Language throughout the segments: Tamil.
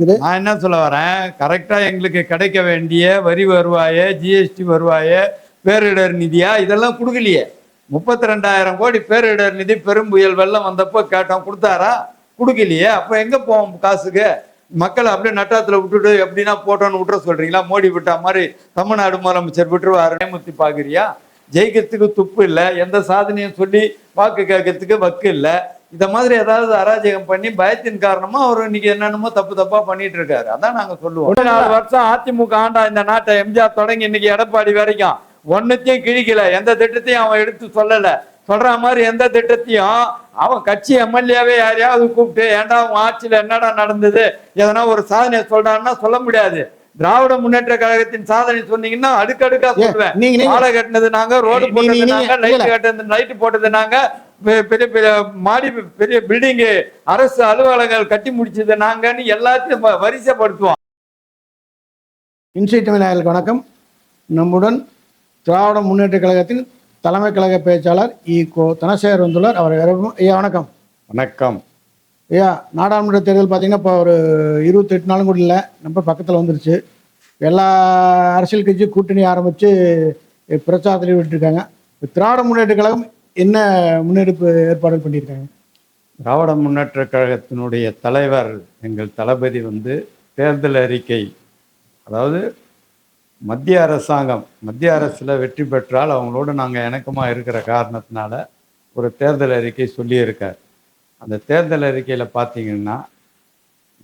நான் என்ன சொல்ல வரேன்? கரெக்டா எங்களுக்கு கிடைக்க வேண்டிய வரி வருவாய ஜிஎஸ்டி வருவாய பேரிடர் நிதியா? இதெல்லாம் கொடுக்கலையே. முப்பத்தி ரெண்டாயிரம் கோடி பேரிடர் நிதி பெரும் புயல் வெள்ளம் வந்தப்போ கேட்டோம். கொடுத்தாரா? கொடுக்கலையே. அப்போ எங்கே போவோம் காசுக்கு? மக்களை அப்படியே நட்டாத்துல விட்டுட்டு எப்படின்னா போட்டோன்னு விட்டுற சொல்றீங்களா? மோடி விட்டா மாதிரி தமிழ்நாடு முதலமைச்சர் விட்டுருவாரு. முத்தி பாக்குறியா ஜெயிக்கிறதுக்கு துப்பு இல்லை. எந்த சாதனையும் சொல்லி வாக்கு கேட்கறதுக்கு வக்கு இல்லை. இந்த மாதிரி ஏதாவது அராஜகம் பண்ணி பயத்தின் காரணமா அவர் இன்னைக்கு என்னென்னமோ தப்பு தப்பா பண்ணிட்டு இருக்காரு. அதான் நாங்க சொல்லுவோம். நாலு வருஷம் அதிமுக ஆண்டா இந்த நாட்டை எம்ஜிஆர் தொடங்கி இன்னைக்கு எடப்பாடி வரைக்கும். ஒன்னுத்தையும் கிழிக்கல. எந்த திட்டத்தையும் அவன் எடுத்து சொல்லல. சொல்ற மாதிரி எந்த திட்டத்தையும் அவன் கட்சி எம்எல்ஏவே யாரையாவது கூப்பிட்டு ஏன்டா உன் ஆட்சியில் என்னடா நடந்தது? எதனா ஒரு சாதனையை சொல்றான்னா சொல்ல முடியாது. திராவிட முன்னேற்ற கழகத்தின் சாதனை சொன்னீங்கன்னா அடுக்கடுக்கா சொல்லுவேன் நீங்க பாலை கட்டினது நாங்க ரோடு போட்டது நீங்க-. லைட் கட்டினது லைட் போட்டது நாங்க. பெ- பெரிய பெரிய மாடி பெரிய பில்டிங் அரசு அலுவலகங்கள் கட்டி முடிச்சது நாங்கன்னு எல்லாத்தையும் வ- வரிசைப்படுத்துவோம். இன்சைட் விநாயகருக்கு வணக்கம். நம்முடன் திராவிட முன்னேற்ற கழகத்தின் தலைமை கழக பேச்சாளர் இ. கோ. தனசேகர் வந்துள்ளார். அவர் ஐயா வணக்கம். வணக்கம். ஐயா நாடாளுமன்ற தேர்தல் பார்த்தீங்கன்னா இப்போ ஒரு இருபத்தெட்டு நாளும் கூட இல்லை. நம்ம பக்கத்தில் வந்துருச்சு. எல்லா அரசியல் கட்சியும் கூட்டணி ஆரம்பித்து பிரச்சாரத்தில் விட்டுருக்காங்க திராவிட முன்னேற்ற கழகம் என்ன முன்னெடுப்பு ஏற்பாடு பண்ணியிருக்காங்க? திராவிட முன்னேற்ற கழகத்தினுடைய தலைவர் எங்கள் தளபதி வந்து தேர்தல் அறிக்கை அதாவது மத்திய அரசாங்கம் மத்திய அரசில் வெற்றி பெற்றால் அவங்களோட நாங்கள் இணக்கமாக இருக்கிற காரணத்தினால ஒரு தேர்தல் அறிக்கை சொல்லியிருக்கார். அந்த தேர்தல் அறிக்கையில் பார்த்தீங்கன்னா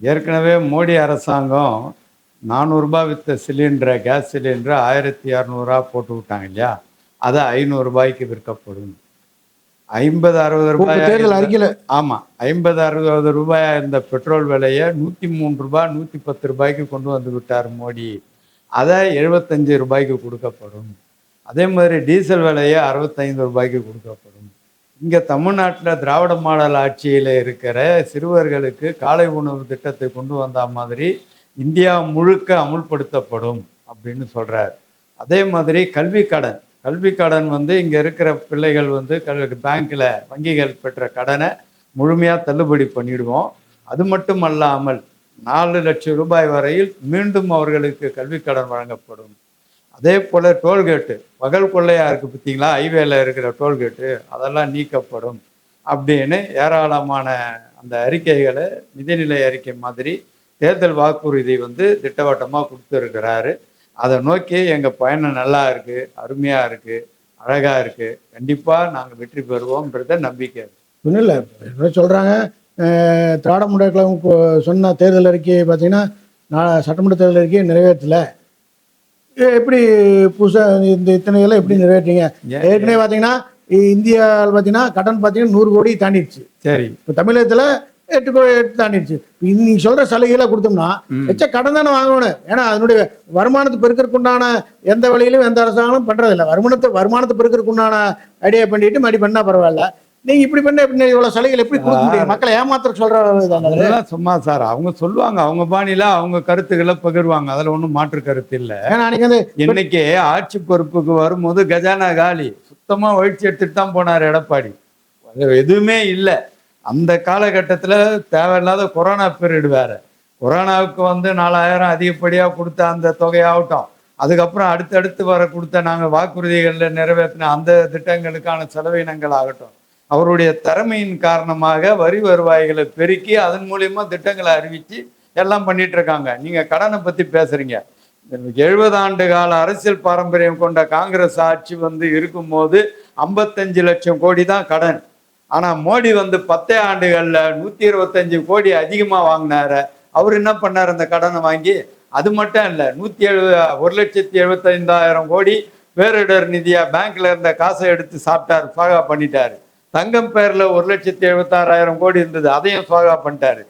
ஏற்கனவே மோடி அரசாங்கம் நானூறுரூபா வித்த சிலிண்டரை கேஸ் சிலிண்டரை ஆயிரத்தி இரநூறுவா போட்டு விட்டாங்க இல்லையா? அது ஐநூறுரூபாய்க்கு விற்கப்படும். ஐம்பது அறுபது ரூபாய் தேர்தல் அறிக்கையில். ஆமா. ஐம்பது அறுபது ரூபாயா இருந்த பெட்ரோல் விலையை நூத்தி மூணு ரூபாய் நூத்தி பத்து ரூபாய்க்கு கொண்டு வந்து விட்டார் மோடி. அதை எழுபத்தஞ்சு ரூபாய்க்கு கொடுக்கப்படும். அதே மாதிரி டீசல் விலையை அறுபத்தைந்து ரூபாய்க்கு கொடுக்கப்படும். இங்கே தமிழ்நாட்டில் திராவிட மாடல் ஆட்சியில் இருக்கிற சிறுவர்களுக்கு காலை உணவு திட்டத்தை கொண்டு வந்த மாதிரி இந்தியா முழுக்க அமுல்படுத்தப்படும் அப்படின்னு சொல்கிறார் அதே மாதிரி கல்வி கடன். கல்வி கடன் வந்து இங்கே இருக்கிற பிள்ளைகள் வந்து கல் பேங்க்கில் வங்கிகள் பெற்ற கடனை முழுமையாக தள்ளுபடி பண்ணிடுவோம். அது மட்டும் அல்லாமல் நாலு லட்சம் ரூபாய் வரையில் மீண்டும் அவர்களுக்கு கல்வி கடன் வழங்கப்படும். அதே போல் டோல்கேட்டு பகல் கொள்ளையாக இருக்குது பார்த்தீங்களா ஹைவேல இருக்கிற டோல்கேட்டு அதெல்லாம் நீக்கப்படும் அப்படின்னு ஏராளமான அந்த அறிக்கைகளை நிதிநிலை அறிக்கை மாதிரி தேர்தல் வாக்குறுதி வந்து திட்டவட்டமாக கொடுத்துருக்கிறாரு. அதை நோக்கி எங்கள் பயணம் நல்லா இருக்குது அருமையாக இருக்குது அழகாக இருக்குது கண்டிப்பாக நாங்கள் வெற்றி பெறுவோம்ன்றத நம்பிக்கை ஒன்றும் இல்லை. என்ன சொல்கிறாங்க திராவிட முன்னேற்ற சொன்ன தேர்தல் அறிக்கையை பார்த்தீங்கன்னா நான் சட்டமன்ற தேர்தல் அறிக்கையை நிறைவேற்றலை. எப்படி புதுசாக இந்த இத்தனை எல்லாம் எப்படி நிறைவேற்றீங்க? ஏற்கனவே பார்த்தீங்கன்னா இந்தியாவில் பார்த்தீங்கன்னா கடன் பார்த்தீங்கன்னா நூறு கோடி தாண்டிடுச்சு. சரி. இப்போ தமிழகத்தில் எட்டு கோடி எட்டு தாண்டிடுச்சு. நீங்கள் சொல்கிற சலுகைகளை கொடுத்தோம்னா. எச்ச கடன் தானே வாங்கணும். ஏன்னா அதனுடைய வருமானத்தை பெருக்கிறதுக்கு உண்டான எந்த வழியிலும் எந்த அரசாங்கமும் பண்ணுறதில்ல வருமானத்தை வருமானத்தை பெருக்கிறதுக்கு உண்டான ஐடியா பண்ணிட்டு மறுபடி பண்ணால் பரவாயில்ல. நீங்கள் இப்படி பண்ண எப்படி? இவ்வளோ சலுகைகள் எப்படி கொடுக்க முடியும்? மக்களை இதாங்க அதெல்லாம் சும்மா சார். அவங்க சொல்லுவாங்க. அவங்க பாணியில அவங்க கருத்துக்களை பகிர்வாங்க. அதுல ஒன்றும் மாற்று கருத்து இல்லை. ஏன்னா வந்து இன்னைக்கு ஆட்சி பொறுப்புக்கு வரும்போது கஜானா காலி. சுத்தமா ஒழிச்சு எடுத்துட்டு தான் போனார் எடப்பாடி. எதுவுமே இல்லை. அந்த காலகட்டத்தில் தேவையில்லாத கொரோனா பீரியட் வேற. கொரோனாவுக்கு வந்து நாலாயிரம் அதிகப்படியாக கொடுத்த அந்த தொகையாகட்டும். அதுக்கப்புறம் அடுத்தடுத்து வர கொடுத்த நாங்கள் வாக்குறுதிகளில் நிறைவேற்றின அந்த திட்டங்களுக்கான செலவினங்கள் ஆகட்டும். அவருடைய திறமையின் காரணமாக வரி வருவாய்களை பெருக்கி அதன் மூலியமா திட்டங்களை அறிவித்து எல்லாம் பண்ணிட்டு இருக்காங்க. நீங்க கடனை பத்தி பேசுறீங்க. எழுபது ஆண்டு கால அரசியல் பாரம்பரியம் கொண்ட காங்கிரஸ் ஆட்சி வந்து இருக்கும்போது ஐம்பத்தஞ்சு லட்சம் கோடி தான் கடன். ஆனால் மோடி வந்து பத்தே ஆண்டுகளில் நூற்றி இருபத்தஞ்சு கோடி அதிகமாக வாங்கினாரு. அவர் என்ன பண்ணார் அந்த கடனை வாங்கி? அது மட்டும் இல்லை நூற்றி எழுபது ஒரு லட்சத்தி எழுபத்தைந்தாயிரம் கோடி பேரிடர் நிதியாக பேங்க்ல இருந்த காசை எடுத்து சாப்பிட்டாரு சுவாகா பண்ணிட்டாரு. தங்கம் பேரில் ஒரு லட்சத்தி எழுபத்தாறாயிரம் கோடி இருந்தது. அதையும் சுவாகா பண்ணிட்டாரு.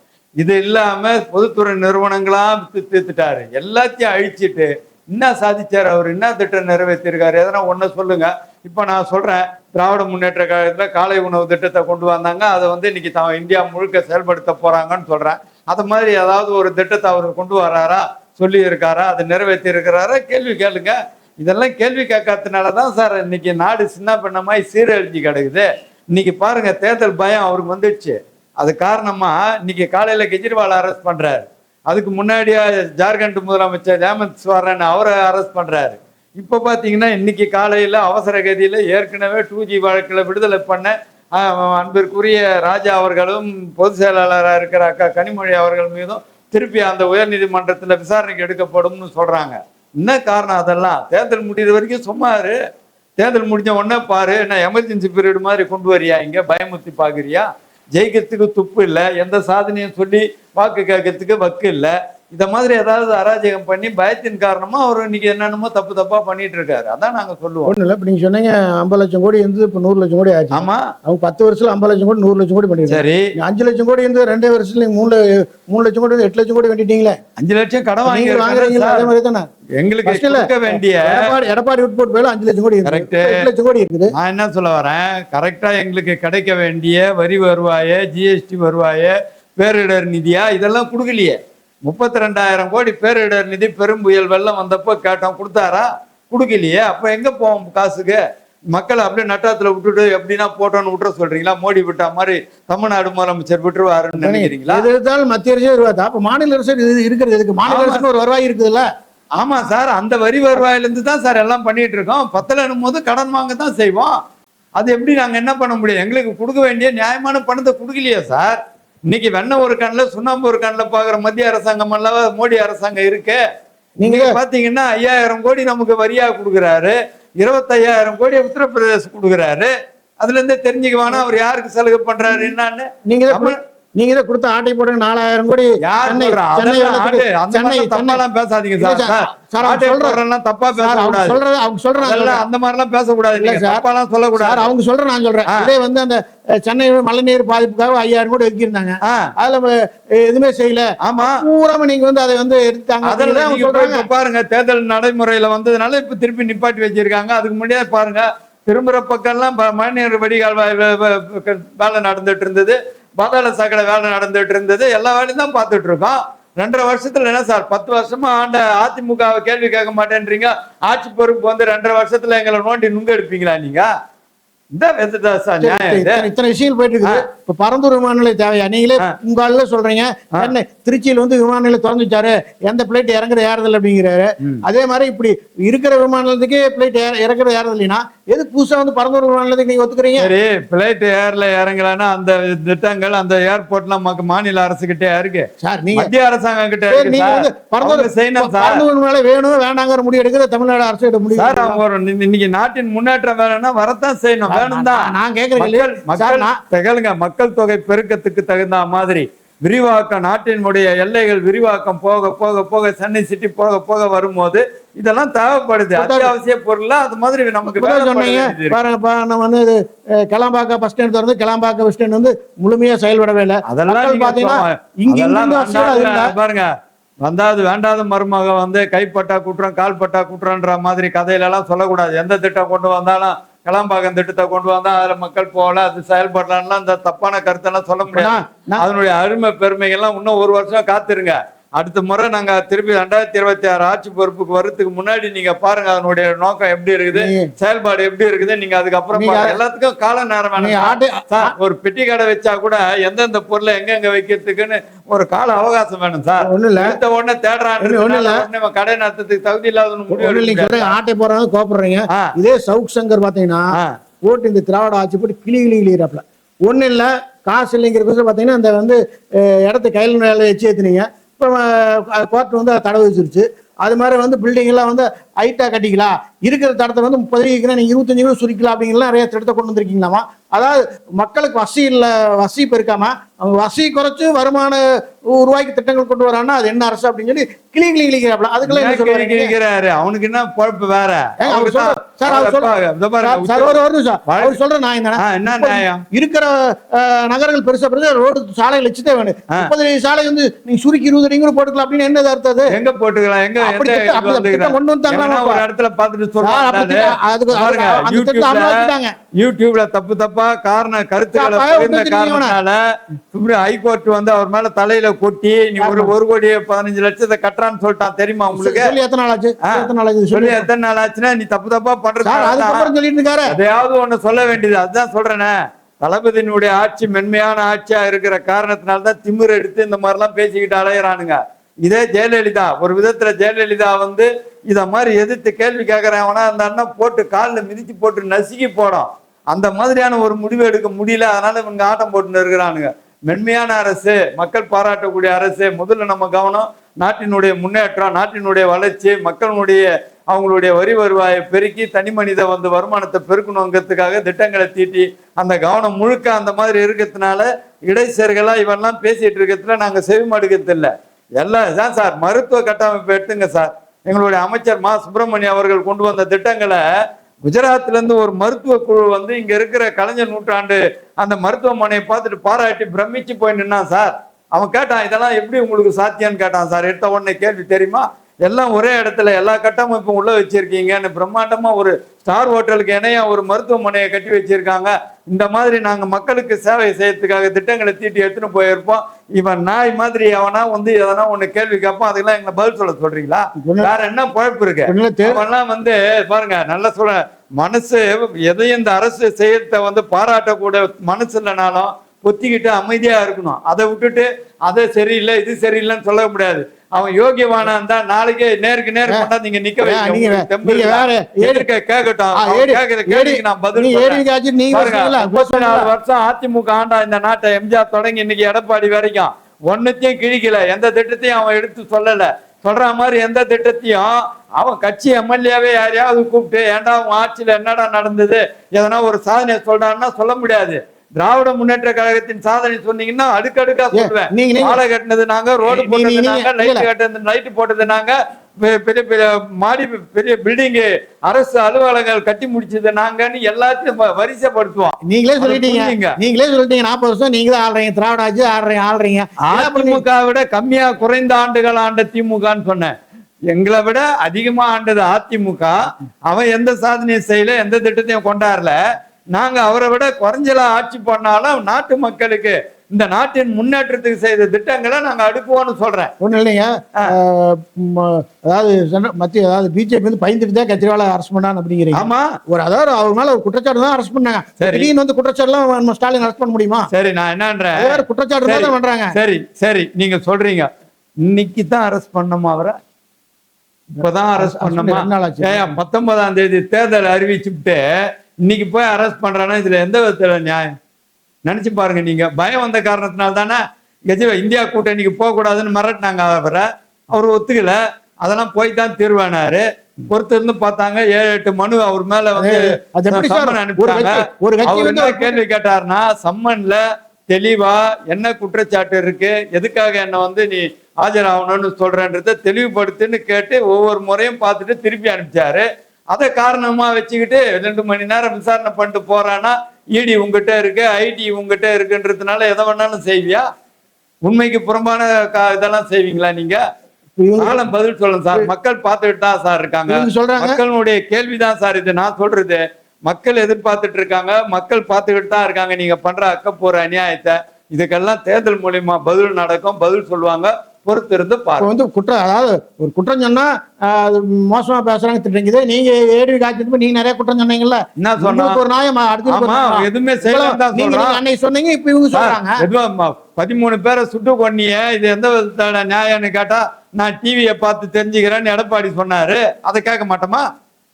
இது இல்லாமல் பொதுத்துறை நிறுவனங்களாம் தீர்த்துட்டாரு. எல்லாத்தையும் அழிச்சிட்டு என்ன சாதிச்சார் அவர்? என்ன திட்டம் நிறைவேற்றிருக்காரு? எதனா ஒன்று சொல்லுங்க. இப்போ நான் சொல்கிறேன் திராவிட முன்னேற்ற கழகத்தில் காலை உணவு திட்டத்தை கொண்டு வந்தாங்க. அதை வந்து இன்னைக்கு தான் இந்தியா முழுக்க செயல்படுத்த போகிறாங்கன்னு சொல்கிறேன் அது மாதிரி ஏதாவது ஒரு திட்டத்தை அவர் கொண்டு வராரா? சொல்லி இருக்காரா அதை நிறைவேற்றி இருக்கிறாரா கேள்வி கேளுங்க. இதெல்லாம் கேள்வி கேட்கறதுனால தான் சார் இன்னைக்கு நாடு சின்ன பின்னமாய் சீரழிஞ்சு கிடக்குது. இன்னைக்கு பாருங்க தேர்தல் பயம் அவருக்கு வந்துடுச்சு. அது காரணமா இன்னைக்கு காலையில கெஜ்ரிவால் அரெஸ்ட் பண்றாரு. அதுக்கு முன்னாடியே ஜார்க்கண்ட் முதலமைச்சர் ஹேமந்த் சோரன் அவரை அரெஸ்ட் பண்றாரு. இப்போ பார்த்தீங்கன்னா இன்னைக்கு காலையில் அவசர கதியில் ஏற்கனவே டூ ஜி வழக்கில் விடுதலை பண்ண அன்பிற்குரிய ராஜா அவர்களும் பொதுச் செயலாளராக இருக்கிற அக்கா கனிமொழி அவர்கள் மீதும் திருப்பி அந்த உயர்நீதிமன்றத்தில் விசாரணைக்கு எடுக்கப்படும்னு சொல்றாங்க. என்ன காரணம் அதெல்லாம்? தேர்தல் முடிகிற வரைக்கும் சும்மாரு தேர்தல் முடிஞ்ச உடனே பாரு என்ன எமர்ஜென்சி பீரியட் மாதிரி கொண்டு வரியா இங்க? பயமுத்தி பாக்குறியா? ஜெயிக்கிறதுக்கு துப்பு இல்லை. எந்த சாதனையும் சொல்லி வாக்கு கேட்கறதுக்கு வக்கு இல்லை. இத மாதிரி ஏதாவது அராஜகம் பண்ணி பயத்தின் காரணமா அவர் இன்னைக்கு என்னென்னமோ தப்பு தப்பா பண்ணிட்டு இருக்காரு. அதான் நாங்க சொல்லுவோம். ஒன்றும் இல்லை இப்போ நீங்கள் சொன்னீங்க ஐம்பது லட்சம் கோடி இருந்து இப்போ நூறு லட்சம் கோடி ஆச்சு. ஆமா. அவங்க பத்து வருஷத்துல ஐம்பது லட்சம் கோடி நூறு லட்சம் கோடி பண்ணிருக்காங்க. சரி. அஞ்சு லட்சம் கோடி இருந்து ரெண்டே வருஷத்துல நீங்க மூணு மூணு லட்சம் கோடி எட்டு லட்சம் கோடி வேண்டிட்டீங்களே அஞ்சு லட்சம் கடன் வாங்கி வாங்குறீங்களா அதே மாதிரி தானே எங்களுக்கு. கொடுக்க வேண்டிய எடப்பாடி எடப்பாடி உட்போட்டு போயில அஞ்சு லட்சம் கோடி இருக்கு. இப்ப எட்டு லட்சம் கோடி இருக்குது. நான் என்ன சொல்ல வரேன்? கரெக்டா எங்களுக்கு கிடைக்க வேண்டிய வரி வருவாய ஜிஎஸ்டி வருவாய பேரிடர் நிதியா? இதெல்லாம் கொடுக்கலையே. முப்பத்தி ரெண்டாயிரம் கோடி பேரிடர் நிதி பெரும் புயல் வெள்ளம் வந்தப்போ கேட்டோம் கொடுத்தாரா? கொடுக்கலையே. அப்ப எங்க போவோம் காசுக்கு? மக்களை அப்படியே நட்டாத்துல விட்டுட்டு எப்படின்னா போட்டோன்னு விட்டுற சொல்றீங்களா? மோடி விட்டா மாதிரி தமிழ்நாடு முதலமைச்சர் விட்டுருவாருன்னு நினைக்கிறீங்களா? எது எடுத்தாலும் மத்திய அரசே வருவாதா அப்ப மாநில அரசு இது இருக்கிறது. எதுக்கு மாநில. அரசுக்கு ஒரு வருவாய் இருக்குதுல்ல? ஆமா சார் அந்த வரி வருவாயில இருந்து தான் சார் எல்லாம் பண்ணிட்டு இருக்கோம். பத்தலன்னும் போது கடன் வாங்க தான் செய்வோம். அது எப்படி நாங்க என்ன பண்ண முடியும்? எங்களுக்கு கொடுக்க வேண்டிய நியாயமான பணத்தை கொடுக்கலையே சார். இன்னைக்கு வெண்ணெய் ஒரு கண்ணில் சுண்ணாம்பு ஒரு கண்ணில் பாக்குற மத்திய அரசாங்கம் அல்லவா மோடி அரசாங்கம் இருக்கு. நீங்க பாத்தீங்கன்னா ஐயாயிரம் கோடி நமக்கு வரியா கொடுக்குறாரு. இருபத்தையாயிரம் கோடி உத்தரப்பிரதேச கொடுக்குறாரு. அதுல இருந்தே தெரிஞ்சுக்குவானா அவர் யாருக்கு சலுகை பண்றாரு என்னன்னு? நீங்க நீங்க இதை கொடுத்த ஆட்டை போடுங்க நாலாயிரம் கோடி சென்னை? சென்னை சென்னை பேசாதீங்க சார். ஆட்டை தப்பா அவங்க பேசக்கூடாது. சொல்றது அவங்க சொல்றேன். அந்த மாதிரிலாம் பேசக்கூடாது. இல்ல. தப்பாலாம் சொல்லக்கூடாது. அவங்க சொல்றேன் நான் சொல்றேன். இதே வந்து அந்த சென்னை மழைநீர் பாதிப்புக்காக ஐயாயிரம் கோடி ஒதுக்கியிருந்தாங்க. ஆ, அதுல எதுவுமே செய்யல. ஆமா. பூராம நீங்க வந்து அதை வந்து எடுத்தாங்க அதெல்லாம் அவங்க சொல்றாங்க. பாருங்க தேர்தல் நடைமுறையில வந்ததுனால இப்ப திருப்பி நிப்பாட்டி வச்சிருக்காங்க. அதுக்கு முன்னாடியே பாருங்க திரும்புற பக்கம்லாம் ப- மழைநீர் வடிகால் வேலை நடந்துட்டு இருந்தது. பாதாள சாக்கடை வேலை நடந்துட்டு இருந்தது. எல்லா வேலையும் தான் பார்த்துட்டு இருக்கோம். ரெண்டரை வருஷத்துல என்ன சார்? பத்து வருஷமா ஆண்ட அதிமுக வை கேள்வி கேட்க மாட்டேன்றீங்க. ஆட்சி பொறுப்பு வந்து ரெண்டரை வருஷத்துல எங்களை நோண்டி நுங்க எடுப்பீங்களா நீங்க? இத்தனை விஷயங்கள் போயிட்டு இருக்குது. இப்ப பரந்தூர் விமான நிலையம் தேவையா? நீங்களே உங்க ஆளுல சொல்றீங்க. திருச்சியில வந்து விமான நிலையம் திறந்து வச்சாரு எந்த பிளைட் இறங்குற ஏறுதல் அப்படிங்கிறாரு. அதே மாதிரி இப்படி இருக்கிற விமான நிலையத்துக்கே பிளைட் இறக்குற ஏறுதல் இல்லைன்னா எது புதுசா வந்து பரந்தூர் விமான நிலையத்துக்கு நீங்க ஒத்துக்கிறீங்க? சரி பிளைட் ஏர்ல இறங்கலன்னா அந்த திட்டங்கள் அந்த ஏர்போர்ட்லாம் மக்க- மாநில அரசு கிட்டே இருக்கு. சார் நீங்க மத்திய அரசாங்கம் கிட்ட நீங்க. வந்து அவங்க செய்யணும் சார். நிலையம் வேணும் வேண்டாங்கிற முடிவு எடுக்கிற தமிழ்நாடு அரசு எடுக்க முடியும் சார் அவங்க இன்னைக்கு நாட்டின் முன்னேற்றம் வேணும்னா வரத்தான் செய்யணும். வேணும் தான் நான் கேட்கறேன் மக்கள் திகழுங்க மக்கள் தொகை பெருக்கத்துக்கு தகுந்த மாதிரி விரிவாக்கம் நாட்டினுடைய எல்லைகள் விரிவாக்கம் போக போக போக சென்னை சிட்டி போக போக வரும்போது இதெல்லாம் தேவைப்படுது அத்தியாவசிய பொருள் அது மாதிரி நமக்கு சொன்னீங்க. பாருங்க நம்ம வந்து கிளாம்பாக்கம் பஸ் ஸ்டாண்ட் திறந்து கிளாம்பாக்கம் பஸ் ஸ்டாண்ட் வந்து முழுமையா செயல்படவே இல்லை அதெல்லாம் பாத்தீங்கன்னா இங்க. பாருங்க வந்தாது வேண்டாத மருமக வந்து கைப்பட்டா குற்றம் கால்பட்டா குற்றம்ன்ற மாதிரி கதையில எல்லாம் சொல்லக்கூடாது எந்த திட்டம் கொண்டு வந்தாலும் கிளம்பாக்கம் திட்டத்தை கொண்டு வந்தா அதுல மக்கள் போகல அது செயல்படலாம்லாம் அந்த தப்பான கருத்தெல்லாம் சொல்ல முடியாது. அதனுடைய அருமை பெருமைகள்லாம் இன்னும் ஒரு வருஷம் காத்திருங்க. அடுத்த முறை நாங்க திருப்பி ரெண்டாயிரத்தி இருபத்தி ஆறு ஆட்சி பொறுப்புக்கு வர்றதுக்கு முன்னாடி நீங்க பாருங்க அதனுடைய நோக்கம் எப்படி இருக்குது செயல்பாடு எப்படி இருக்குது நீங்க அதுக்கப்புறம். எல்லாத்துக்கும் கால நேரம் ஒரு பெட்டி கடை வச்சா கூட எந்தெந்த பொருளை எங்கெங்க வைக்கிறதுக்குன்னு ஒரு கால அவகாசம் வேணும் சார். ஒண்ணு இல்ல. எடுத்த உடனே இவன் கடை நடத்துறதுக்கு தகுதி இல்லாதவனு முடிவு ஆட்டை போறாங்க கோப்படுறீங்க ஆ, இதே சவுக் சங்கர் பாத்தீங்கன்னா. ஓட்டு இந்த திராவிட ஆட்சி போட்டு கிளி கிளி கிளிகிறாப்புல ஒண்ணு இல்ல. காசு இல்லைங்கிறதுக்கு பாத்தீங்கன்னா இந்த வந்து அஹ், இடத்த கையில் மேல வச்சு ஏத்துனீங்க. இப்போ கோர்ட் வந்து அதை தடை வச்சிருச்சு அது மாதிரி வந்து பில்டிங்லாம் வந்து ஹைட்டா கட்டிக்கலாம் இருக்கிற தடத்தை வந்து முப்பது இருக்கிற நீங்கள் இருபத்தஞ்சு கூட சுரிக்கலாம் அப்படிங்கலாம் நிறைய திட்டத்தை கொண்டு வந்திருக்கீங்களாமா? அதாவது மக்களுக்கு வசதி இல்லை வசதி இருக்காமல் அவங்க வசதி குறைச்சு வருமான உருவாக்கி திட்டங்கள் கொண்டு வரான்னா அது என்ன அரசு அப்படின்னு சொல்லி கிளி கிளி கிளிக்கிறாப்ல அதுக்கெல்லாம் என்ன கிளி சொல்லுவாங்க கிழிக்கிறாரு அவனுக்கு என்ன பொழப்பு வேற? அவர் சொல்ற- நான் என்ன நியாயம்? இருக்கிற நகரங்கள் பெருசா பெருசா ரோடு சாலைகள் வச்சுட்டே வேணும். முப்பது சாலை வந்து நீங்க சுருக்கி இருபது அடி கூட போட்டுக்கலாம் அப்படின்னு என்ன அர்த்தம் எங்க போட்டுக்கலாம்? எங்க கொண்டு எங்கனா ஒரு இடத்துல அப்படி சொல்றாங்க யூடியூப்ல- தப்பு தப்பா காரண கருத்துக்களை காரணத்தால சுப்ரீம் ஹைகோர்ட் வந்து அவர் மேல தலையில கொட்டி நீ ஒரு ஒரு கோடி பதினஞ்சு லட்சத்தை கட்டுறான்னு சொல்லிட்டான். தெரியுமா உங்களுக்கு? சொல்லி எத்தனை நாள் ஆச்சு? ஆ. எத்தனை நாள் ஆச்சு? சொல்லி. எத்தனை நாள் ஆச்சுன்னா நீ தப்பு தப்பா சொல்லிட்டு இருக்காரு. எதையாவது ஒண்ணு சொல்ல வேண்டியது அதுதான் சொல்றேனே. தளபதியினுடைய ஆட்சி மென்மையான ஆட்சியா இருக்கிற காரணத்தினால தான் திமிர் எடுத்து இந்த மாதிரி எல்லாம் பேசிக்கிட்டு அலையறானுங்க. இதே ஜெயலலிதா ஒரு விதத்துல ஜெயலலிதா வந்து இத மாதிரி எதிர்த்து கேள்வி கேட்கறவனா அந்த அண்ணன் போட்டு காலில் மிதிச்சு போட்டு நசுக்கி போடும் அந்த மாதிரியான ஒரு முடிவு எடுக்க முடியல அதனால இவங்க ஆட்டம் போட்டுன்னு இருக்கிறானுங்க. மென்மையான அரசு மக்கள் பாராட்டக்கூடிய அரசு முதல்ல நம்ம கவனம் நாட்டினுடைய முன்னேற்றம் நாட்டினுடைய வளர்ச்சி மக்களுடைய அவங்களுடைய வரி வருவாயை பெருக்கி தனி மனித வந்து வருமானத்தை பெருக்கணுங்கிறதுக்காக திட்டங்களை தீட்டி அந்த கவனம் முழுக்க அந்த மாதிரி இருக்கிறதுனால இடைச்செருகளா இவெல்லாம் பேசிட்டு இருக்கிறதுல நாங்க செவிமடுக்கிறது இல்லை எல்லாம் தான் சார் மருத்துவ கட்டமைப்பு எடுத்துங்க சார். எங்களுடைய அமைச்சர் மா. சுப்பிரமணியம் அவர்கள் கொண்டு வந்த திட்டங்களை குஜராத்ல இருந்து ஒரு மருத்துவ குழு வந்து இங்க இருக்கிற கலைஞர் நூற்றாண்டு அந்த மருத்துவமனையை பார்த்துட்டு பாராட்டி பிரமிச்சு போய் நின்னான் சார். அவன் கேட்டான் இதெல்லாம் எப்படி உங்களுக்கு சாத்தியம்னு? கேட்டான் சார். எடுத்த உடனே கேள்வி தெரியுமா? எல்லாம் ஒரே இடத்துல எல்லா கட்டமைப்பும் உள்ள வச்சிருக்கீங்கன்னு பிரம்மாண்டமா ஒரு ஸ்டார் ஹோட்டலுக்கு இணையா ஒரு மருத்துவமனையை கட்டி வச்சிருக்காங்க. இந்த மாதிரி நாங்க மக்களுக்கு சேவை செய்யறதுக்காக திட்டங்களை தீட்டி எடுத்துன்னு போயிருப்போம். இவன் நாய் மாதிரி அவனா வந்து எதனா ஒண்ணு கேள்வி கேட்பான் அதுக்கெல்லாம் எங்களை பதில் சொல்ல சொல்றீங்களா? வேற என்ன குழப்பு இருக்கு? அவன்லாம் வந்து பாருங்க நல்லா சொல்ற மனசு எதையும் இந்த அரசு செய்யறத வந்து பாராட்டக்கூட மனசு இல்லைனாலும் பொத்திக்கிட்டு அமைதியா இருக்கணும். அதை விட்டுட்டு அதை சரியில்லை இது சரியில்லைன்னு சொல்ல முடியாது. அவன் யோகியவானா இருந்தா நாளைக்கே நேருக்கு நேர் கொண்டாந்து நீங்க நிக்க இருக்கா? வேற எதிர்க்க கேட்கட்டும் அவன் நான் பதில் முப்பத்தி நாலு வருஷம் அதிமுக ஆண்டா இந்த நாட்டை எம்ஜிஆர் தொடங்கி இன்னைக்கு எடப்பாடி வரைக்கும். ஒன்னுத்தையும் கிழிக்கல. எந்த திட்டத்தையும் அவன் எடுத்து சொல்லல. சொல்ற மாதிரி எந்த திட்டத்தையும் அவன் கட்சி எம்எல்ஏவே யாரையாவது கூப்பிட்டு ஏன்டா உன் ஆட்சியில என்னடா நடந்தது? எதனா ஒரு சாதனையை சொல்றான்னா சொல்ல முடியாது. திராவிட முன்னேற்ற கழகத்தின் சாதனை சொன்னீங்கன்னா அடுக்கடுக்கா சொல்லுவேன். நீங்க- மாலை கட்டினது நாங்க ரோடு போட்டது நீங்க- லைட். கட்டினது லைட் போட்டது நாங்க. பெரிய பெரிய மாடி பெரிய பில்டிங் அரசு அலுவலகங்கள் கட்டி முடிச்சது நாங்கன்னு எல்லாத்தையும் வரிசைப்படுத்துவோம். நீங்களே சொல்லிட்டீங்க. நீங்களே சொல்லிட்டீங்க. நாற்பது வருஷம் நீங்க தான் ஆள்றீங்க. திராவிட ஆட்சி ஆடுறீங்க ஆள்றீங்க. அதிமுக விட கம்மியா குறைந்த ஆண்டுகள் ஆண்ட திமுகன்னு சொன்னேன். எங்களை விட அதிகமா ஆண்டது அதிமுக. அவன் எந்த சாதனையும் செய்யல எந்த திட்டத்தையும் கொண்டாடல. நாங்க அவரை விட குறைஞ்சலா ஆட்சி பண்ணாலும் நாட்டு மக்களுக்கு இந்த நாட்டின் முன்னேற்றத்துக்கு செய்த திட்டங்களை நாங்க அடுக்குவோம்னு சொல்றேன். ஒண்ணும் இல்லைங்க. அதாவது மத்திய அதாவது பிஜேபி வந்து பயந்துட்டு தான் கெஜ்ரிவால அரெஸ்ட் பண்ணான்னு அப்படிங்கிறீங்க. ஆமா. ஒரு அதாவது அவர் மேல ஒரு குற்றச்சாட்டு தான் அரெஸ்ட் பண்ணாங்க. சரி. வந்து குற்றச்சாட்டுலாம் நம்ம ஸ்டாலின் அரெஸ்ட் பண்ண முடியுமா? சரி நான் என்னன்றேன். வேற குற்றச்சாட்டு தான் பண்றாங்க. சரி சரி. நீங்க சொல்றீங்க. இன்னைக்கு தான் அரெஸ்ட் பண்ணோமா அவரை? இப்பதான் அரெஸ்ட் பண்ணோமா? பத்தொன்பதாம் தேதி தேர்தல் அறிவிச்சுட்டு இன்னைக்கு போய் அரெஸ்ட் பண்றானா? இதுல எந்த விதத்துல நியாயம்? நினைச்சு பாருங்க நீங்க. பயம் வந்த காரணத்தினால தானே கெஜ இந்தியா கூட்டணிக்கு போக கூடாதுன்னு மிரட்டினாங்க அவரை. அவர் ஒத்துக்கல. அதெல்லாம் போய் தான் தீர்வானாரு. பொறுத்து இருந்து பார்த்தாங்க. ஏழு எட்டு மனு அவர் மேல வந்து அனுப்பிட்டாங்க. கேள்வி கேட்டாருன்னா சம்மன்ல தெளிவா என்ன குற்றச்சாட்டு இருக்கு? எதுக்காக என்ன வந்து நீ ஆஜராகணும்னு சொல்றன்றத தெளிவுபடுத்துன்னு கேட்டு ஒவ்வொரு முறையும் பார்த்துட்டு திருப்பி அனுப்பிச்சாரு. அதை காரணமா வச்சுக்கிட்டு ரெண்டு மணி நேரம் விசாரணை பண்ணிட்டு போறானா இடி உங்ககிட்ட இருக்கு ஐடி உங்ககிட்ட இருக்குன்றதுனால எதை வேணாலும் செய்வியா? உண்மைக்கு புறம்பான இதெல்லாம் செய்வீங்களா நீங்க? காலம் பதில் சொல்லுங்க சார். மக்கள் பார்த்துக்கிட்டு தான் சார் இருக்காங்க. சொல்றாங்க மக்களுடைய கேள்விதான் சார் இது. நான் சொல்றது. மக்கள் எதிர்பார்த்துட்டு இருக்காங்க. மக்கள் பார்த்துக்கிட்டு தான் இருக்காங்க. நீங்க பண்ற அக்கப்போற அநியாயத்தை. இதுக்கெல்லாம் தேர்தல் மூலியமா பதில் நடக்கும் பதில் சொல்லுவாங்க. பொறுத்து பாருங்க. வந்து குற்றம் அதாவது ஒரு குற்றம் சொன்னா மோசமா பேசுறாங்க திட்டுறீங்க. நீங்க ஏடி காய்ச்சது நீங்க நிறைய குற்றம் சொன்னீங்கல்ல? என்ன சொன்னா? ஒரு நியாயம் அடுத்து எதுவுமே அன்னைக்கு சொன்னீங்க இப்ப இவங்க சொல்றாங்க. பதிமூணு பேரை சுட்டு கொன்னிய இது எந்த விதத்தான நியாயம்னு கேட்டா நான் டிவியை பார்த்து தெரிஞ்சுக்கிறேன்னு எடப்பாடி சொன்னாரு. அதை கேட்க மாட்டோமா?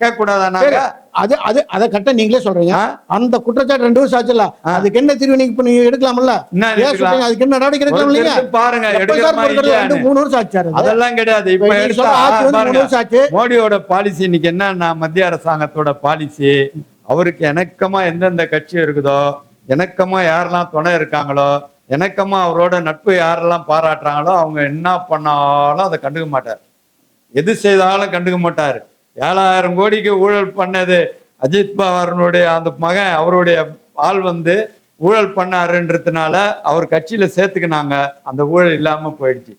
கேட்க கூடாதா நாங்க அது அது அதை கட்ட நீங்களே சொல்றீங்க? அந்த குற்றச்சாட்டு ரெண்டு வருஷம் ஆச்சுல்ல ஆ. அதுக்கு என்ன தீர்வு நீங்க நீங்க எடுக்கலாம்ல எடுக்கலாம்? சொல்றீங்க அதுக்கு என்ன நடவடிக்கை எடுக்கலாம் இல்லைங்க பொறுத்து பாருங்க? ரெண்டு. மூணு வருஷம் ஆச்சு. அதெல்லாம் கிடையாது இப்ப ஆச்சு மோடியோட பாலிசி இன்னைக்கு என்னன்னா மத்திய அரசாங்கத்தோட பாலிசி அவருக்கு இணக்கமா எந்தெந்த கட்சி இருக்குதோ இணக்கமா யாரெல்லாம் துணை இருக்காங்களோ இணக்கமா அவரோட நட்பு யாரெல்லாம் பாராட்டுறாங்களோ அவங்க என்ன பண்ணாலும் அதை கண்டுக்க மாட்டார் எது செய்தாலும் கண்டுக்க மாட்டார் ஏழாயிரம் கோடிக்கு ஊழல் பண்ணது அஜித் பவாரனுடைய அந்த மகன் அவருடைய ஆள் வந்து ஊழல் பண்ணாருன்றதுனால அவர் கட்சியில் சேர்த்துக்கினாங்க. அந்த ஊழல் இல்லாமல் போயிடுச்சு.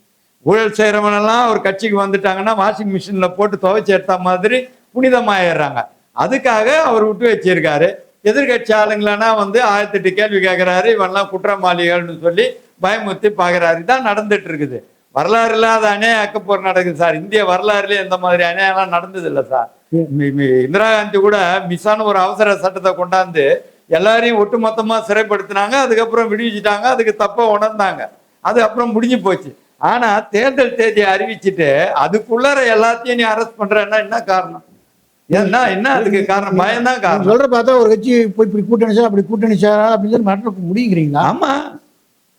ஊழல் செய்கிறவனெல்லாம் ஒரு கட்சிக்கு வந்துட்டாங்கன்னா வாஷிங் மிஷினில் போட்டு துவைச்சி எடுத்த மாதிரி புனிதமாயிடுறாங்க. அதுக்காக அவர் விட்டு வச்சிருக்காரு. எதிர்கட்சி ஆளுங்களனா வந்து ஆயிரத்தெட்டு கேள்வி கேட்குறாரு இவன்லாம் குற்றவாளிகள்னு சொல்லி பயமுறுத்தி பார்க்குறாரு தான் நடந்துட்டு இருக்குது. வரலாறு இல்லாத அநியாய அக்கப்போர் நடக்குது சார். இந்திய வரலாறுலயே இந்த மாதிரி அநியாயம்லாம் நடந்தது இல்லை சார் இந்திரா காந்தி கூட மிஸ்ஸான ஒரு அவசர சட்டத்தை கொண்டாந்து எல்லாரையும் ஒட்டுமொத்தமா சிறைப்படுத்தினாங்க அதுக்கப்புறம் விடுவிச்சிட்டாங்க அதுக்கு தப்பா உணர்ந்தாங்க. அது அப்புறம் முடிஞ்சு போச்சு. ஆனா தேர்தல் தேதியை அறிவிச்சிட்டு அதுக்குள்ளார எல்லாத்தையும் நீ அரெஸ்ட் பண்றன்னா என்ன காரணம்? என்ன என்ன அதுக்கு காரணம்? பயம்தான் காரணம். சொல்ற பார்த்தா ஒரு கட்சி போய் இப்படி கூட்டணி சார் அப்படி கூட்டணி சார் அப்படின்னு சொல்லி மாற்ற முடியுங்கிறீங்களா? ஆமா.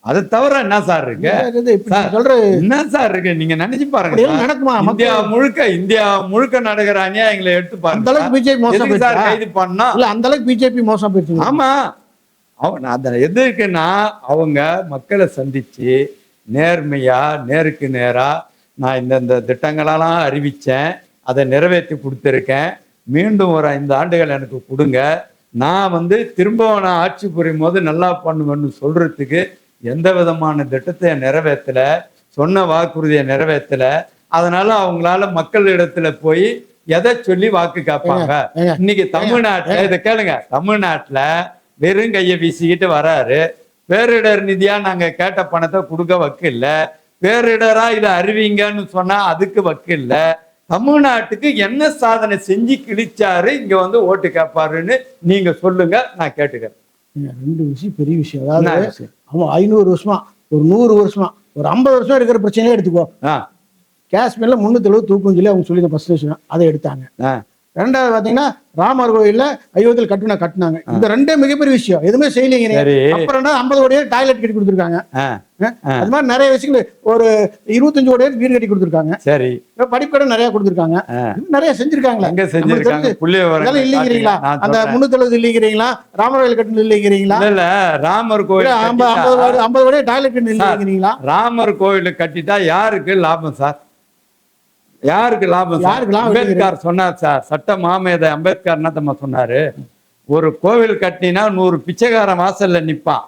அது தவிர என்ன சார் இருக்கு? இது சொல்ற என்ன சார் இருக்கு? நீங்க நினைச்சு பாருங்க. நடக்குமா? இந்தியா முழுக்க இந்தியா முழுக்க நடக்கிற அநியாயங்களை எடுத்து அந்த பாருங்க அளவுக்கு பிஜேபி மோசம் சார் கைது பண்ணா? இல்ல அந்த அளவுக்கு பிஜேபி மோசம் போயிடுச்சு ஆமா. அவன் அந்த எது இருக்குன்னா அவங்க மக்களை சந்திச்சு நேர்மையா நேருக்கு நேரா நான் இந்த இந்த திட்டங்களெல்லாம் அறிவிச்சேன் அதை நிறைவேற்றி கொடுத்துருக்கேன். மீண்டும் ஒரு ஐந்து ஆண்டுகள் எனக்கு கொடுங்க. நான் வந்து திரும்பவும் நான் ஆட்சி புரியும் போது நல்லா பண்ணுவேன்னு சொல்றதுக்கு எந்த விதமான திட்டத்தை நிறைவேற்றல சொன்ன வாக்குறுதியை நிறைவேற்றல அதனால அவங்களால மக்களிடத்துல போய் எதை சொல்லி வாக்கு காப்பாங்க? இன்னைக்கு தமிழ்நாட்டுல இதை கேளுங்க. தமிழ்நாட்டுல வெறும் கையை வீசிக்கிட்டு வராரு. பேரிடர் நிதியா நாங்க கேட்ட பணத்தை கொடுக்க வக்கு இல்ல. பேரிடரா இதை அறிவிங்கன்னு சொன்னா அதுக்கு வக்கு இல்ல. தமிழ்நாட்டுக்கு என்ன சாதனை செஞ்சு கிழிச்சாரு இங்க வந்து ஓட்டு கேட்பாருன்னு நீங்க சொல்லுங்க நான் கேட்டுக்கிறேன். ரெண்டு விஷயம் பெரிய விஷயம். அதாவது விஷயம்? அவன் ஐநூறு வருஷமா ஒரு நூறு வருஷமா ஒரு ஐம்பது வருஷம் இருக்கிற பிரச்சனையே எடுத்துக்கோ. காஷ்மீர்ல முன்னூத்தி எழுபது தூக்குன்னு சொல்லி அவங்க சொல்லி ஃபர்ஸ்ட் விஷயம் அதை எடுத்தாங்க. ரெண்டாவது பாத்தீங்கன்னா ராமர் கோயில்ல அயோத்தியில் கட்டுனா கட்டுனாங்க. இந்த ரெண்டே மிகப்பெரிய விஷயம். எதுவுமே செய்யலைங்க அப்புறம் ஐம்பது கோடியே டாய்லெட் கட்டி கொடுத்துருக்காங்க. அது மாதிரி நிறைய விஷயங்கள். ஒரு இருபத்தஞ்சு கோடியே வீடு கட்டி கொடுத்துருக்காங்க. சரி. படிப்படை நிறைய கொடுத்துருக்காங்க. நிறைய செஞ்சிருக்காங்களே. எங்க செஞ்சிருக்காங்க? அதெல்லாம் இல்லைங்கிறீங்களா? அந்த. முன்னூத்தி எழுபது இல்லைங்கிறீங்களா? ராமர் கோயில் கட்டணம் இல்லைங்கிறீங்களா? இல்ல ராமர் கோயில் ஐம்பது கோடி ஐம்பது கோடி டாய்லெட் கட்டணம் இல்லைங்கிறீங்களா? ராமர் கோயில் கட்டிட்டா யாருக்கு லாபம் சார்? யாருக்கு லாபம் யாருக்கு லாபம் அம்பேத்கர் சொன்னார் சார். சட்ட மாமேதை அம்பேத்கர் என்ன தம்மா சொன்னாரு? ஒரு கோவில் கட்டினா நூறு பிச்சைக்காரன் வாசல்ல நிப்பான்.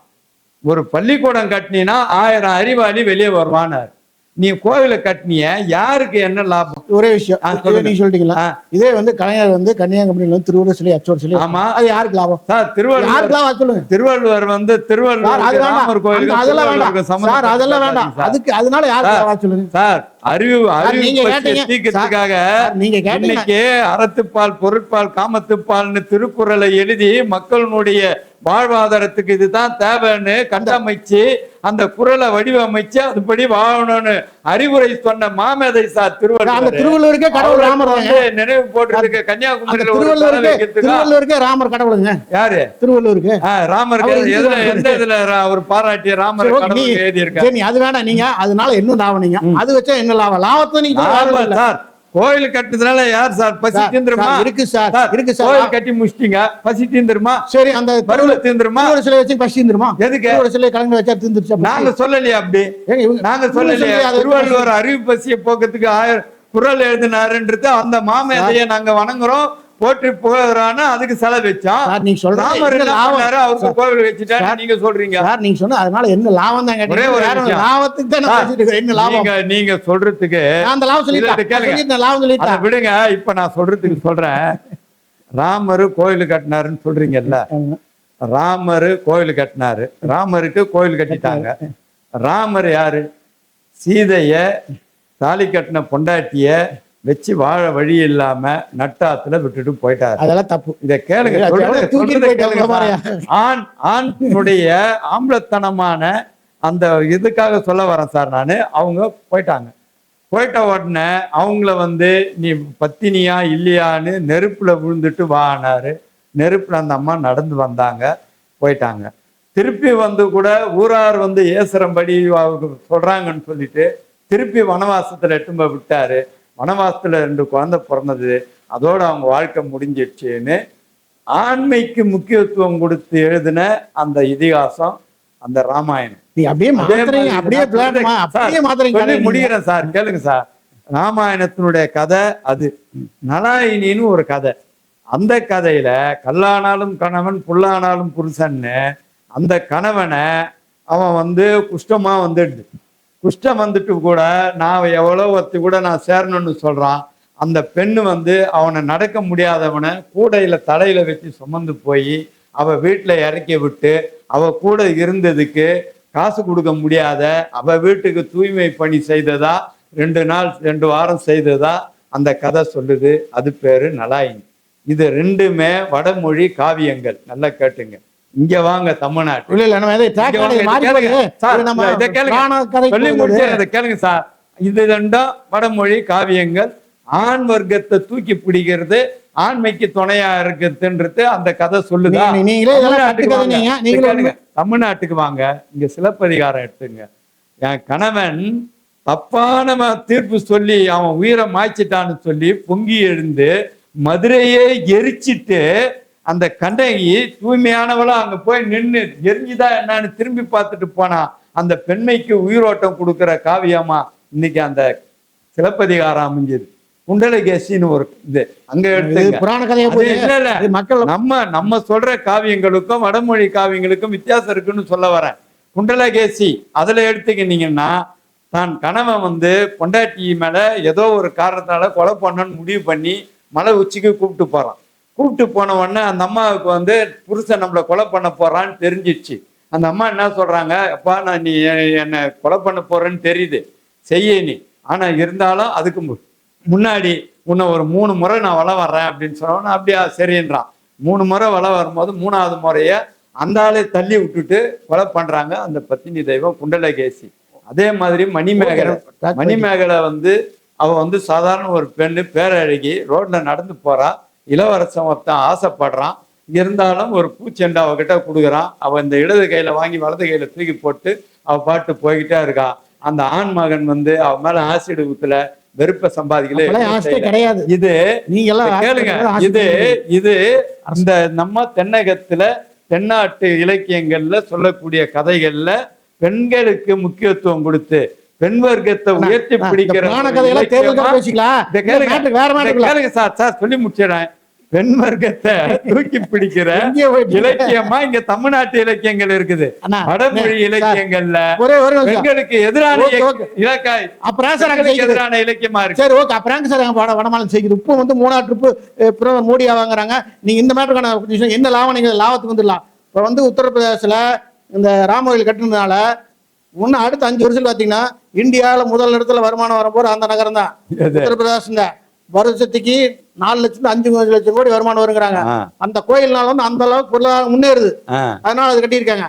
ஒரு பள்ளிக்கூடம் கட்டினா ஆயிரம் அறிவாளி வெளியே வருவானார். நீ கோவிலை கட்டினிய யாருக்கு என்ன லாபம்? ஒரே விஷயம். நீங்க சொல்லிட்டீங்களா? இதே வந்து கலைஞர் வந்து கன்னியாகுமரியில வந்து திருவள்ளுவர் சிலை அச்சோர் சிலை. ஆமா. அது யாருக்கு லாபம்? சார் திருவள்ளுவர் யாருக்கு லாபம்? அது சொல்லுங்க. திருவள்ளுவர் வந்து திருவள்ளுவர் அதெல்லாம் வேண்டாம். சார் அதெல்லாம் வேண்டாம். அதுக்கு அதனால யாருக்கு. லாபம் சொல்லுங்க? சார் அறிவு அறிவு நீங்க இன்னைக்கு அறத்துப்பால் பொருட்பால் காமத்துப்பால்னு திருக்குறளை எழுதி மக்களுடைய வாழ்வாதாரத்துக்கு இதுதான் தேவைன்னு கட்டமைச்சு அந்த குறளை வடிவமைச்சு அதுபடி வாழணும்னு அறிவுரை சொன்ன மாமேதை சார் அந்த திருவள்ளுவர் திருவள்ளுவருக்கே கடவுள் ராமர் நினைவு அந்த கன்னியாகுமரியில ஒரு திருவள்ளுவருக்கே ராமர் கடவுளுங்க. யாரு? திருவள்ளுவருக்கு. ராமர் எதுல எந்த இதுல ரா- அவர் பாராட்டிய ராமர் சரி, ஓகே, கடவுள் நீ- எழுதி இருக்காரு சரி நீ அது வேணாம் நீங்க அதனால என்ன லாபம் நீங்க? அது வச்சா என்ன லாபம்? லாபத்தை நீங்க. சார். கோயில் கட்டுறதுனால யார் சார்? பசி தீந்துருமா? இருக்கு சார் இருக்கு சார். கோயில் கட்டி முடிச்சிட்டீங்க. பசி தீந்துருமா? சரி அந்த பருவ தீந்துருமா? திருவள்ளுவர் சிலை வச்சு பசி தீந்துருமா? எதுக்கு? திருவள்ளுவர் சிலை கலந்து வச்சா தீந்துருச்சா? நாங்க சொல்லலையே அப்படி. நாங்க சொல்லலையே. திருவள்ளுவர் அறிவு பசியை போக்குறதுக்கு ஆயிரம் குரல் எழுதினாருன்றது அந்த மாமேதையை நாங்க வணங்குறோம். போற்றி புகழறான்னு அதுக்கு செலவு வச்சோம் சார் நீங்க என்ன லாபம்? அவருக்கு கோவில் வச்சுட்டாரு சார், நீங்க சொல்றீங்க. சார் நீங்க சொன்ன அதனால என்ன லாபம் தான் ஒரே ஒரு. லாபத்துக்கு தான் என்ன லாபம்? நீங்க நீங்க சொல்றதுக்கு அந்த லாபம் சொல்லிட்டேன். லாபம் அதை சொல்லிட்டேன் விடுங்க. இப்ப நான் சொல்றதுக்கு சொல்றேன். ராமர் கோயில் கட்டினாருன்னு சொல்றீங்கல்ல. ராமர் கோயில் கட்டினாரு. ராமருக்கு கோயில் கட்டிட்டாங்க. ராமர் யாரு? சீதைய தாலி கட்டின பொண்டாட்டிய வச்சு வாழ வழி இல்லாம நட்டாத்துல விட்டுட்டு போயிட்டாரு. அதெல்லாம் தப்பு. இத கேளுங்க. ஆண் ஆணுடைய ஆம்பளத்தனமான அந்த இதுக்காக சொல்ல வரேன் சார் நான். அவங்க போயிட்டாங்க. போயிட்ட உடனே அவங்கள வந்து நீ பத்தினியா இல்லையான்னு நெருப்புல விழுந்துட்டு வானாரு நெருப்புல அந்த அம்மா நடந்து வந்தாங்க போயிட்டாங்க. திருப்பி வந்து கூட ஊரார் வந்து ஏசுறம்படி சொல்றாங்கன்னு சொல்லிட்டு திருப்பி வனவாசத்துல எட்டும் போய் விட்டாரு. வனவாசத்துல ரெண்டு குழந்தை பிறந்தது. அதோட அவங்க வாழ்க்கை முடிஞ்சிடுச்சுன்னு ஆண்மைக்கு முக்கியத்துவம் கொடுத்து எழுதின அந்த இதிகாசம் அந்த ராமாயணம். முடிகிறேன் சார் கேளுங்க சார். ராமாயணத்தினுடைய கதை அது. நலாயினின்னு ஒரு கதை. அந்த கதையில கல்லானாலும் கணவன் புல்லானாலும் புருஷன்னு அந்த கணவனை அவன் வந்து குஷ்டமா வந்துடுது குஷ்டம் வந்துட்டு கூட நான் எவ்வளோ ஒருத்தி கூட நான் சேரணும்னு சொல்கிறான் அந்த பெண்ணு வந்து அவனை நடக்க முடியாதவனை கூடையில் தலையில் வச்சு சுமந்து போய் அவள் வீட்டில் இறக்கி விட்டு அவள் கூட இருந்ததுக்கு காசு கொடுக்க முடியாத அவள் வீட்டுக்கு தூய்மை பணி செய்ததா ரெண்டு நாள் ரெண்டு வாரம் செய்ததா அந்த கதை சொல்லுது. அது பேரு நலாயினி. இது ரெண்டுமே வடமொழி காவியங்கள். நல்லா கேட்டுங்க. இங்க வாங்க தமிழ்நாட்டு. இல்ல இல்ல நம்ம எதை கேளுங்க. சார், இது கேளுங்க. சார். ரெண்டும் வடமொழி காவியங்கள். ஆண் வர்க்கத்தை தூக்கி பிடிக்கிறது ஆண்மைக்கு துணையா இருக்குதுன்றது அந்த கதை சொல்லுதா? நீங்களே தமிழ்நாட்டுக்கு வாங்க. இங்க சிலப்பதிகாரம் எடுத்துங்க. என் கணவன் தப்பான தீர்ப்பு சொல்லி அவன் உயிரை மாய்ச்சிட்டான்னு சொல்லி பொங்கி எழுந்து மதுரையே எரிச்சிட்டு அந்த கண்ணகி தூய்மையானவளா அங்க போய் நின்னு எரிஞ்சுதா என்னன்னு திரும்பி பார்த்துட்டு போனா அந்த பெண்மைக்கு உயிரோட்டம் கொடுக்கிற காவியமா இன்னைக்கு அந்த சிலப்பதிகாரம் அமைஞ்சது. குண்டலகேசின்னு ஒரு இது அங்க இது எடுத்துங்க. புராண கதையா. இல்ல இல்ல. மக்கள் நம்ம நம்ம சொல்ற காவியங்களுக்கும் வடமொழி காவியங்களுக்கும் வித்தியாசம் இருக்குன்னு சொல்ல வரேன். குண்டலகேசி அதுல எடுத்துக்கிட்டீங்கன்னா தான் கணவன் வந்து பொண்டாட்டி மேல ஏதோ ஒரு காரணத்தால கொலை பண்ணணும்னு முடிவு பண்ணி மலை உச்சிக்கு கூப்பிட்டு போறான். கூப்பிட்டு போன உடனே அந்த அம்மாவுக்கு வந்து புருஷன் நம்மளை கொலை பண்ண போறான்னு தெரிஞ்சிடுச்சு அந்த அம்மா என்ன சொல்றாங்க அப்பா நான் நீ என்னை கொலை பண்ண போறேன்னு தெரியுது. செய்ய நீ. ஆனா இருந்தாலும் அதுக்கு முன்னாடி உன்னை ஒரு மூணு முறை நான் வள வர்றேன் அப்படின்னு சொன்னவன அப்படியா சரின்றான். மூணு முறை வள வரும்போது மூணாவது முறைய அந்த ஆளை தள்ளி விட்டுட்டு கொலை பண்றாங்க அந்த பத்தினி தெய்வம் குண்டலகேசி. அதே மாதிரி மணிமேகலை மணிமேகலை வந்து அவ வந்து சாதாரண ஒரு பெண்ணு பேரழகி ரோட்ல நடந்து போறா. இளவரசன் ஒருத்தன் ஆசைப்படுறான். இருந்தாலும் ஒரு பூச்செண்டு அவகிட்ட கொடுக்குறான். அவ இந்த இடது கையில வாங்கி வலது கையில தூக்கி போட்டு அவ பாட்டு போய்கிட்டே இருக்கா. அந்த ஆண் மகன் வந்து அவ மேல ஆசிட் ஊத்துல வெறுப்ப சம்பாதிக்கல. கிடையாது. இது நீங்க கேளுங்க. இது. இது இந்த நம்ம தென்னகத்துல தென்னாட்டு இலக்கியங்கள்ல சொல்லக்கூடிய கதைகள்ல பெண்களுக்கு முக்கியத்துவம் கொடுத்து பெண் வர்க்கத்தை உயர்த்தி பிடிக்கிற கேளுங்க. சார் சார் சொல்லி முடிச்சிடறேன். பெண் வர்க்கத்தை தூக்கி பிடிக்கிற இலக்கியமா இங்க தமிழ்நாட்டு இலக்கியங்கள் இருக்குது. வடமொழி இலக்கியங்கள்ல. பெண்களுக்கு எதிரான எதிரான இலக்கியமா இருக்கு. சரி ஓகே. அப்புறம் சார் எங்க வட வடமாநிலம் செய்யுது? இப்போ வந்து மூணாவது ட்ரிப்பு பிரதமர் மோடியா வாங்குறாங்க. நீங்க இந்த மேட்டருக்கான என்ன லாபம்? நீங்க லாபத்துக்கு வந்துடலாம். இப்போ வந்து உத்தரப்பிரதேசத்துல இந்த ராம கோயில் கட்டுனதுனால இன்னும் அடுத்த அஞ்சு வருஷம் பார்த்தீங்கன்னா இந்தியாவில் முதல் இடத்துல வருமானம் வரப்போற அந்த நகரம் தான். எது? உத்தரப்பிரதேசங்க வருஷத்துக்கு நாலு லட்சம் அஞ்சு லட்சம் கோடி வருமானம் வருங்கிறாங்க. அந்த கோயில்னால வந்து அந்த அளவுக்கு பொருளாதாரம் முன்னேறுது. அதனால அது கட்டியிருக்காங்க.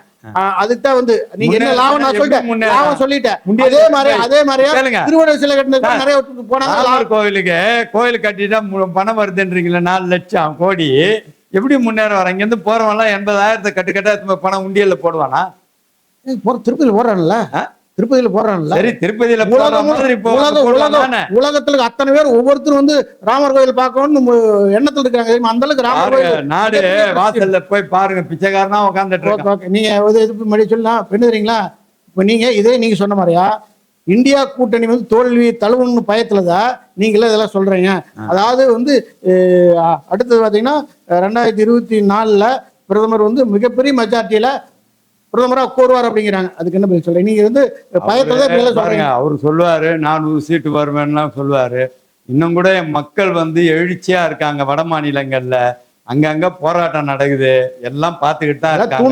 அதுக்கு தான் வந்து நீங்க என்ன லாபம் நான் சொல்லிட்டேன். லாபம் சொல்லிட்டேன். அதே மாதிரி அதே மாதிரியே கேளுங்க. திருவள்ளுவர் சிலை கட்டினது நிறைய போனாங்க ராமர் கோவிலுக்கு கோயில் கட்டிட்டா பணம் வருதுன்றீங்களா நாலு லட்சம் கோடி. எப்படி முன்னேற வர இங்க இருந்து போறவன்லாம் எண்பதாயிரத்தை கட்டு கட்டா திரும்ப பணம் உண்டியல்ல போடுவானா? போற திருப்பதியில போடுறான்ல? திருப்பதியில போடுறான்ல சரி திருப்பதியில? உலகத்துல அத்தனை பேர் ஒவ்வொருத்தரும் வந்து ராமர் கோயில் பார்க்கணும்னு எண்ணத்துல இருக்காங்க? அந்த அளவுக்கு ராமர் கோயில் நாடு வாசல்ல போய் பாருங்க பிச்சைக்காரனா உட்காந்துட்டு. நீங்க இது இது மறுபடியும் சொல்லலாம் தெரியுங்களா இப்ப நீங்க இதே நீங்க சொன்ன மாதிரியா இந்தியா கூட்டணி வந்து தோல்வி தழுவுன்னு பயத்துலதான் நீங்களே இதெல்லாம் சொல்றீங்க அதாவது வந்து அடுத்தது பாத்தீங்கன்னா ரெண்டாயிரத்தி இருபத்தி நாலுல பிரதமர் வந்து மிகப்பெரிய மெஜாரிட்டியில பிரதமரா கோருவார் அப்படிங்கிறாங்க. அதுக்கு என்ன பதில் சொல்றீங்க? நீங்க வந்து பாருங்க சொல்றீங்க. அவரு சொல்லுவாரு நானூறு சீட்டு வருவேன்லாம் சொல்லுவாரு. இன்னும் கூட மக்கள் வந்து எழுச்சியா இருக்காங்க வட மாநிலங்கள்ல. அங்கங்க போராட்டம் நடக்குது. எல்லாம் பார்த்துக்கிட்டு தான் இருக்காங்க.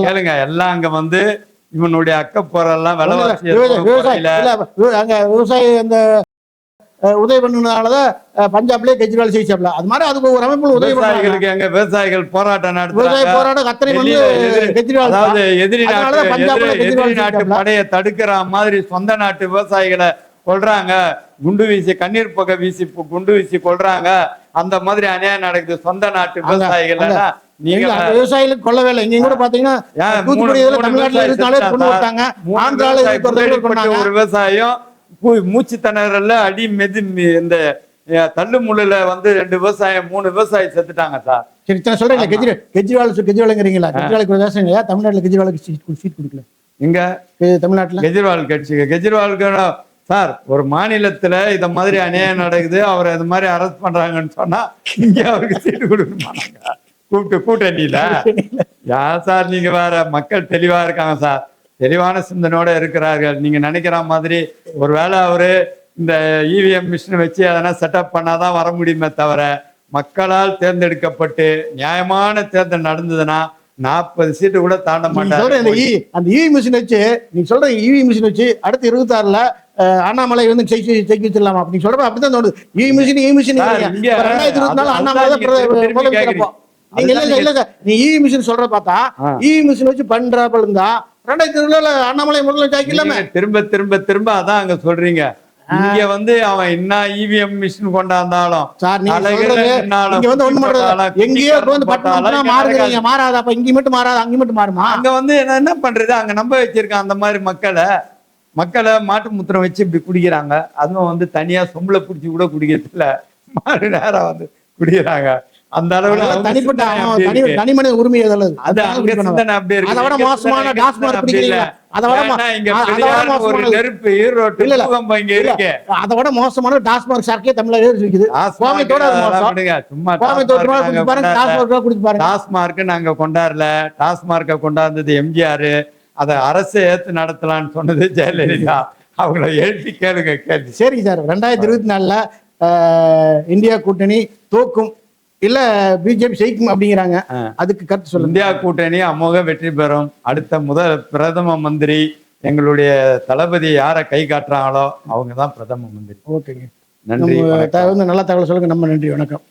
கேளுங்க எல்லாம் அங்க வந்து இவனுடைய அக்கப்போரெல்லாம் விலைவாசி விவசாய- அந்த உதவி பண்ணதுனாலதான் பஞ்சாப்லயே கெஜ்ரிவால் ஜெயிச்சாப்ல. அது மாதிரி அதுக்கு ஒரு அமைப்புல உதவி விவசாயிகளுக்கு எங்க விவசாயிகள் போராட்டம் விவசாய நடத்துறாங்க போராட்டம் அத்தனை வந்து கெஜ்ரிவால். அதாவது எதிரி எதிரி- நாட்டு. படையை தடுக்கிற மாதிரி சொந்த நாட்டு விவசாயிகளை கொல்றாங்க. குண்டு வீசி கண்ணீர் புகை வீசி குண்டு வீசி கொல்றாங்க. அந்த மாதிரி அநியாயம் நடக்குது. சொந்த நாட்டு விவசாயிகள் நீங்க விவசாயிகளுக்கு கொல்லவே இல்லை இங்க கூட பாத்தீங்கன்னா தூத்துக்குடி தமிழ்நாட்டுல கொண்டு சார். விட்டாங்க ஆந்திரால ஒரு விவசாயம் மூச்சு திணறல்ல அடி மெது இந்த தள்ளு முள்ளுல வந்து ரெண்டு விவசாயம் மூணு விவசாயி செத்துட்டாங்க சார். சரி இத்தனை சொல்றீங்களா கெஜ்ரி கெஜ்ரிவால் கெஜ்ரிவாலுங்கிறீங்களா? கெஜ்ரிவாலுக்கு ஒரு தேசம் ஏன் தமிழ்நாட்டுல கெஜ்ரிவாலுக்கு சீட் சீட் கொடுக்கல. இங்க தமிழ்நாட்டுல? கெஜ்ரிவால் கட்சிக்கு கெஜ்ரிவாலுக்கு சார் ஒரு மாநிலத்துல இத மாதிரி அநியாயம் நடக்குது அவரை இது மாதிரி அரெஸ்ட் பண்றாங்கன்னு சொன்னா இங்க அவருக்கு சீட்டு கொடுக்கணுமா நாங்க? கூப்பிட்டு கூட்டணியில? யா சார் நீங்க வேற மக்கள் தெளிவா இருக்காங்க சார். தெளிவான சிந்தனையோட இருக்கிறார்கள். நீங்க நினைக்கிற மாதிரி ஒருவேளை அவரு இந்த இவிஎம் மிஷின் வச்சு அதெல்லாம் செட்டப் பண்ணாதான் வர முடியுமே தவிர மக்களால் தேர்ந்தெடுக்கப்பட்டு நியாயமான தேர்தல் நடந்ததுன்னா நாற்பது சீட்டு கூட தாண்ட சொல்ற மாட்டாங்க இ- அந்த இவி மிஷின் வச்சு நீங்க சொல்ற இவி மிஷின் வச்சு அடுத்து இருபத்தி ஆறுல அண்ணாமலை வந்து ஜெயிச்சு ஜெயிக்க வச்சிடலாமா? அப்படி சொல்றப்ப அப்படிதான் தோணுது. இவி மிஷின் இவி மிஷின் ரெண்டாயிரத்தி இருபத்தி நாலு அண்ணாமலை தான் நீங்க இல்ல இல்ல, நீ இவி மிஷின் சொல்ற பார்த்தா. இவி மிஷின் வச்சு பண்றாப்ப இருந்தா ரெண்டாயிரத்தி இருபதுல அண்ணாமலை இல்லாம நீங்க திரும்ப திரும்ப திரும்ப அதான் அங்க சொல்றீங்க. இங்க வந்து அவன் என்ன இவிஎம் மிஷின் கொண்டாந்தாலும் சார் நீங்க வந்து ஒண்ணு பண்றது எங்கேயோ வந்து போட்டாலும் மாறுதுங்க இங்க மாறாது. அப்ப இங்க மட்டும் மாறாது அங்க மட்டும் மாறுமா? அங்க வந்து என்ன என்ன பண்றது? அங்க நம்ப வச்சிருக்கான் அந்த மாதிரி மக்களை மக்களை மாட்டு முத்திரம் வச்சு இப்படி குடிக்கிறாங்க. அதுவும் வந்து தனியா சொம்புல புடிச்சு கூட குடிக்கிறது இல்ல மாறு நேரம் வந்து குடிக்கிறாங்க. அந்த அளவுல தனிப்பட்ட தனி மனித உரிமை அது அங்க சிந்தனை அப்படி இருக்கு. அதை விட மோசமான டாஸ்மாக் பிடிக்கிறீங்க. அதை விட ஒரு. நெருப்பு ஈரோட்டு இல்ல, இல்ல. பூகம்பம் இங்க இருக்கு அதை விட மோசமான டாஸ்மாக் சரக்கே தமிழ்ல இருக்குது. விடுங்க. சும்மா டாஸ்மார்க் நாங்க பாருங்க. டாஸ்மாக் குடிச்சு பாருங்க டாஸ்மார்க் நாங்க கொண்டாடல டாஸ்மார்க்க கொண்டாந்தது எம்ஜிஆர் அதை அரசு ஏத்து நடத்தலாம்னு சொன்னது ஜெயலலிதா அவங்கள எழுப்பி கேளுங்க கேள்வி சரிங்க சார் ரெண்டாயிரத்தி இருபத்தி நாலுல இந்தியா கூட்டணி தோக்கும் இல்ல பிஜேபி ஜெயிக்கும் அப்படிங்கிறாங்க. அதுக்கு கருத்து சொல்லுங்க. இந்தியா கூட்டணி அமோக வெற்றி பெறும். அடுத்த முதல் பிரதம மந்திரி எங்களுடைய தளபதி யாரை கை காட்டுறாங்களோ அவங்க தான் பிரதம மந்திரி. ஓகேங்க. நன்றி நல்ல தகவல் சொல்லுங்க. நம்ம நன்றி வணக்கம்.